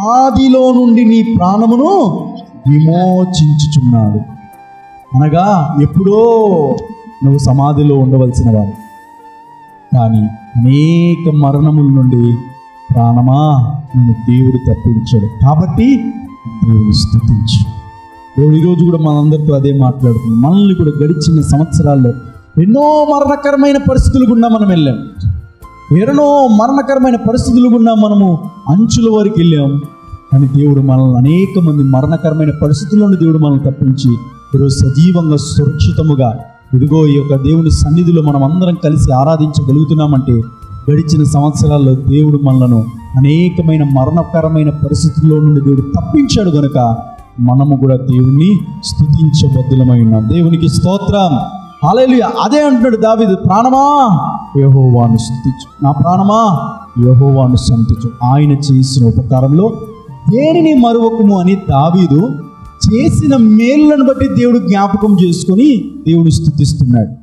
ఆదిలో నుండి నీ ప్రాణమును విమోచించుచున్నాడు. అనగా ఎప్పుడో నువ్వు సమాధిలో ఉండవలసిన వాడు కానీ అనేక మరణముల నుండి ప్రాణమా నేను దేవుడు తప్పించాడు. కాబట్టి దేవుని స్థుతించు దేవుడు ఈరోజు కూడా మనందరితో అదే మాట్లాడుతుంది. మనల్ని కూడా గడిచిన సంవత్సరాల్లో ఎన్నో మరణకరమైన పరిస్థితులు గుండా మనం వెళ్ళాం. ఎన్నో మరణకరమైన పరిస్థితులు గుండా మనము అంచుల వరకు వెళ్ళాము కానీ దేవుడు మనల్ని అనేక మంది మరణకరమైన పరిస్థితుల నుండి దేవుడు మనల్ని తప్పించి ఈరోజు సజీవంగా సురక్షితముగా ఇదిగో ఈ యొక్క దేవుని సన్నిధిలో మనం అందరం కలిసి ఆరాధించగలుగుతున్నామంటే గడిచిన సంవత్సరాల్లో దేవుడు మనలను అనేకమైన మరణకరమైన పరిస్థితుల్లో నుండి దేవుడు తప్పించాడు గనుక మనము కూడా దేవుణ్ణి స్థుతించబద్దులమై ఉన్నాం. దేవునికి స్తోత్రం. అలెలు అదే అంటున్నాడు దావిదు. ప్రాణమా? యహోవాను స్థుతించు నా ప్రాణమా? యహోవాను సంతించు ఆయన చేసిన ఉపకారంలో దేనిని మరువకుము అని దావీదు చేసిన మేలులను బట్టి దేవుడు జ్ఞాపకం చేసుకొని దేవుడు స్థుతిస్తున్నాడు